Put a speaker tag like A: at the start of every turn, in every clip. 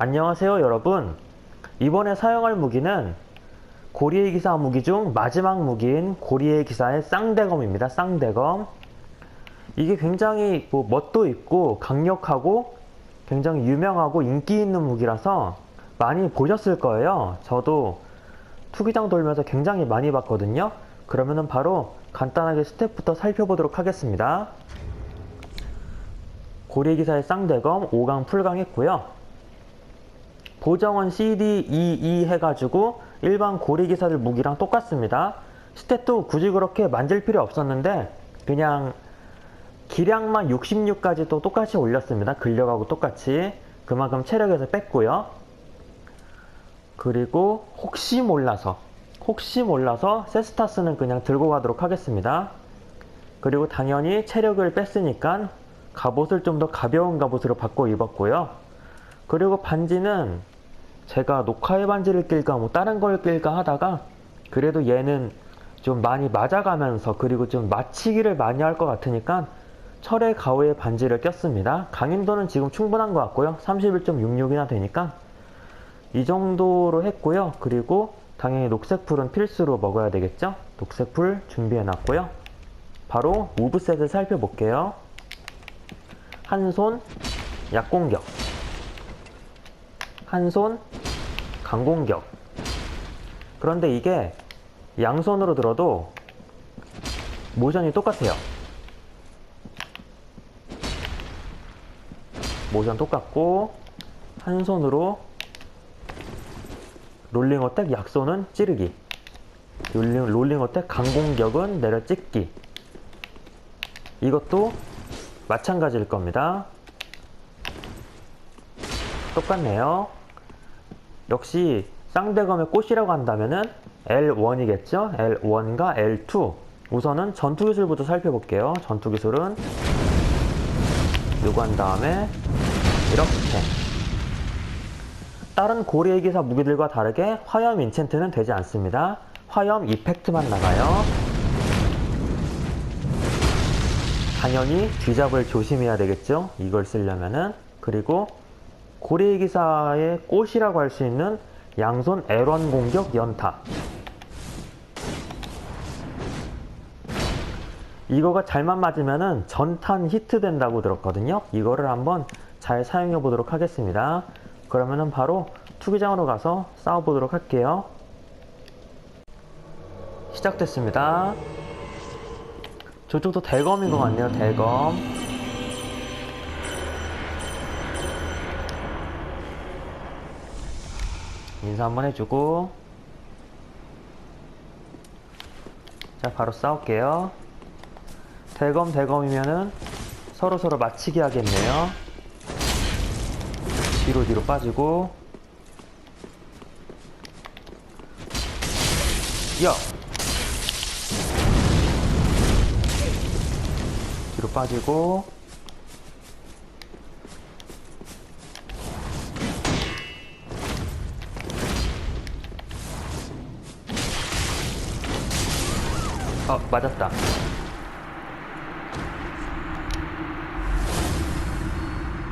A: 안녕하세요 여러분. 이번에 사용할 무기는 고리의 기사 무기 중 마지막 무기인 고리의 기사의 쌍대검입니다. 쌍대검. 이게 굉장히 뭐 멋도 있고 강력하고 굉장히 유명하고 인기 있는 무기라서 많이 보셨을 거예요. 저도 투기장 돌면서 굉장히 많이 봤거든요. 그러면은 바로 간단하게 스텝부터 살펴보도록 하겠습니다. 고리의 기사의 쌍대검 5강 풀강 했고요 보정은 CD, EE 해가지고 일반 고리기사들 무기랑 똑같습니다. 스탯도 굳이 그렇게 만질 필요 없었는데 그냥 기량만 66까지 또 똑같이 올렸습니다. 근력하고 똑같이 그만큼 체력에서 뺐고요. 그리고 혹시 몰라서 혹시 몰라서 세스타스는 그냥 들고 가도록 하겠습니다. 그리고 당연히 체력을 뺐으니까 갑옷을 좀 더 가벼운 갑옷으로 바꿔 입었고요. 그리고 반지는 제가 녹화의 반지를 낄까 뭐 다른 걸 낄까 하다가 그래도 얘는 좀 많이 맞아가면서 그리고 좀 맞히기를 많이 할 것 같으니까 철의 가오의 반지를 꼈습니다. 강인도는 지금 충분한 것 같고요. 31.66이나 되니까 이 정도로 했고요. 그리고 당연히 녹색 풀은 필수로 먹어야 되겠죠? 녹색 풀 준비해 놨고요. 바로 무브셋을 살펴볼게요. 한 손 약공격 한 손 강공격. 그런데 이게 양손으로 들어도 모션이 똑같아요. 모션 똑같고 한 손으로 롤링 어택 약손은 찌르기. 롤링, 롤링 어택 강공격은 내려 찍기. 이것도 마찬가지일 겁니다. 똑같네요. 역시 쌍대검의 꽃이라고 한다면은 L1이겠죠? L1과 L2. 우선은 전투 기술부터 살펴볼게요. 전투 기술은 요거 한 다음에 이렇게 다른 고리의 기사 무기들과 다르게 화염 인챈트는 되지 않습니다. 화염 이펙트만 나가요. 당연히 뒤잡을 조심해야 되겠죠? 이걸 쓰려면은 그리고 고리의 기사의 꽃이라고 할 수 있는 양손 L1 공격 연타. 이거가 잘만 맞으면은 전탄 히트 된다고 들었거든요. 이거를 한번 잘 사용해 보도록 하겠습니다. 그러면은 바로 투기장으로 가서 싸워 보도록 할게요. 시작됐습니다. 저쪽도 대검인 것 같네요. 대검. 인사 한번 해주고. 자 바로 싸울게요. 대검 대검이면은 서로서로 맞히기 하겠네요. 뒤로 뒤로 빠지고. 야! 뒤로 빠지고 어, 맞았다.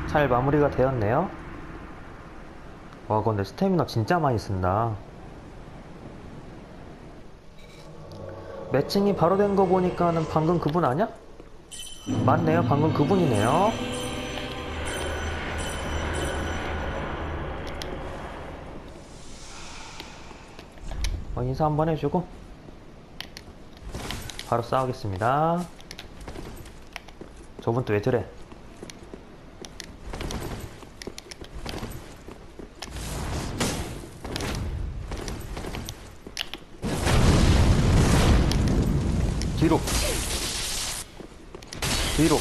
A: 잘 마무리가 되었네요. 와, 근데 스태미나 진짜 많이 쓴다. 매칭이 바로 된 거 보니까는 방금 그분 아냐? 맞네요. 방금 그분이네요. 어, 인사 한번 해주고 바로 싸우겠습니다. 저분 또 왜 저래? 뒤로 뒤로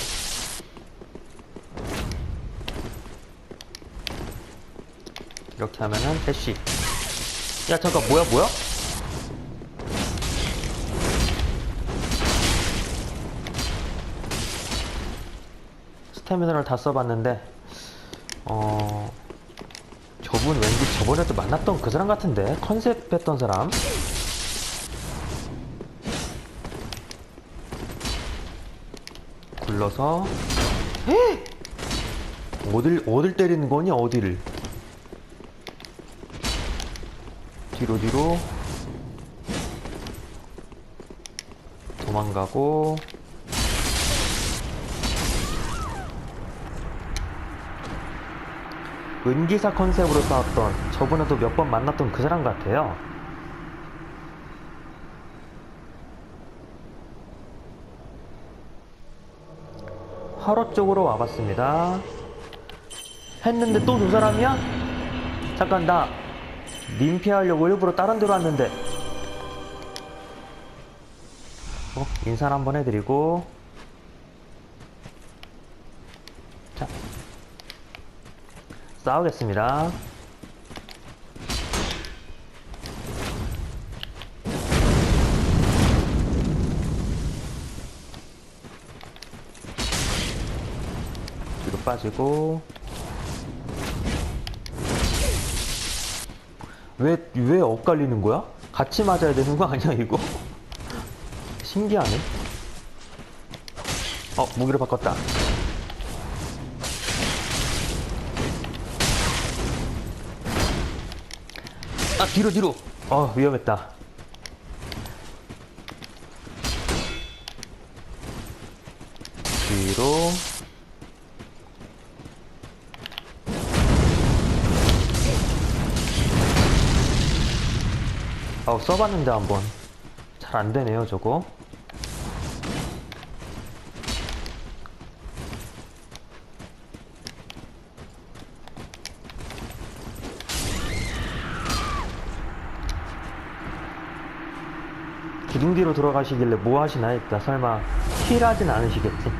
A: 이렇게 하면은 대쉬 야 잠깐 뭐야 뭐야? 스태미너를 다 써봤는데 어 저분 왠지 저번에도 만났던 그 사람 같은데? 컨셉 했던 사람? 굴러서. 어딜 어딜 때리는 거니 어디를? 뒤로 뒤로. 도망가고 은기사 컨셉으로 싸웠던 저번에도 몇 번 만났던 그 사람 같아요. 화로 쪽으로 와봤습니다. 했는데 또 두 사람이야? 잠깐 나 민피하려고 일부러 다른 데로 왔는데 어, 인사를 한번 해드리고 자 싸우겠습니다. 뒤로 빠지고 왜, 왜 엇갈리는 거야? 같이 맞아야 되는 거 아니야, 이거? 신기하네. 어, 무기를 바꿨다. 아, 뒤로, 뒤로. 어, 위험했다. 뒤로. 아우, 써봤는데 한번. 잘 안 되네요, 저거. 기둥 뒤로 들어가시길래 뭐 하시나 했다. 설마 힐하진 않으시겠지?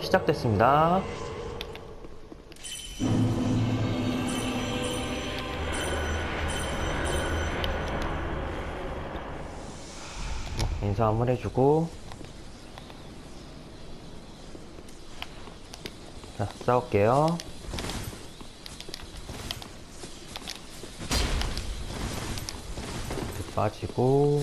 A: 시작됐습니다. 어, 인사 한번 해주고 자 싸울게요. 빠지고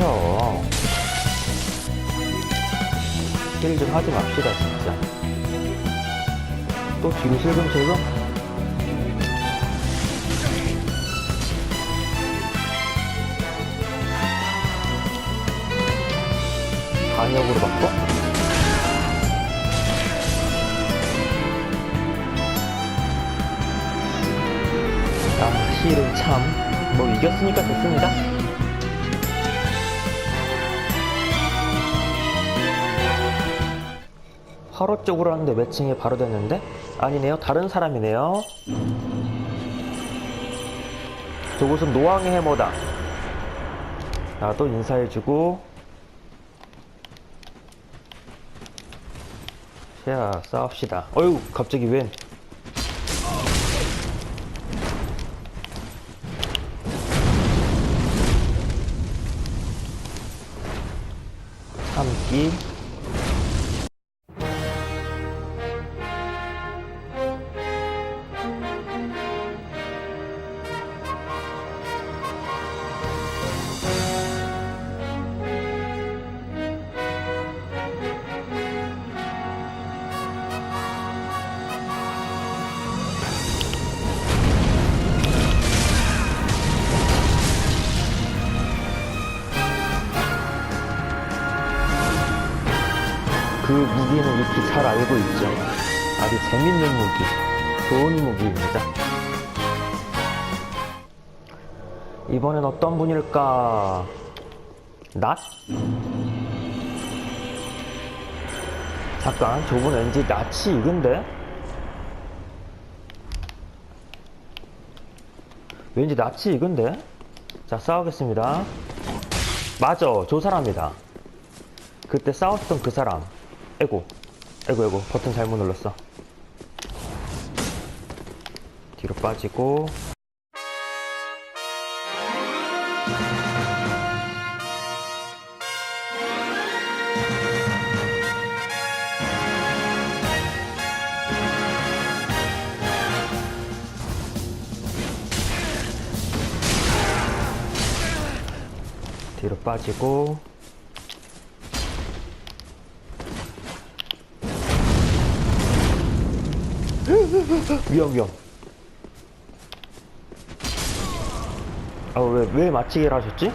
A: 왜 그러셔 힐좀 하지 맙시다 진짜. 또 뒤로 슬금슬금? 반역으로 바꿔? 아 힐은 참. 뭐 이겼으니까 됐습니다 화로 쪽으로 하는데 매칭이 바로 됐는데? 아니네요. 다른 사람이네요. 저곳은 노왕의 해머다. 나도 인사해주고. 자 싸웁시다. 어휴 갑자기 웬 그 무기는 익히 잘 알고 있죠. 아주 재밌는 무기, 좋은 무기입니다. 이번엔 어떤 분일까? 낫? 잠깐, 저분 왠지 낯이 익은데? 왠지 낯이 익은데? 자, 싸우겠습니다. 맞아, 저 사람이다. 그때 싸웠던 그 사람. 에고. 에고, 에고. 버튼 잘못 눌렀어. 뒤로 빠지고. 뒤로 빠지고. 위험 위험 아 왜왜 맞히기를 하셨지?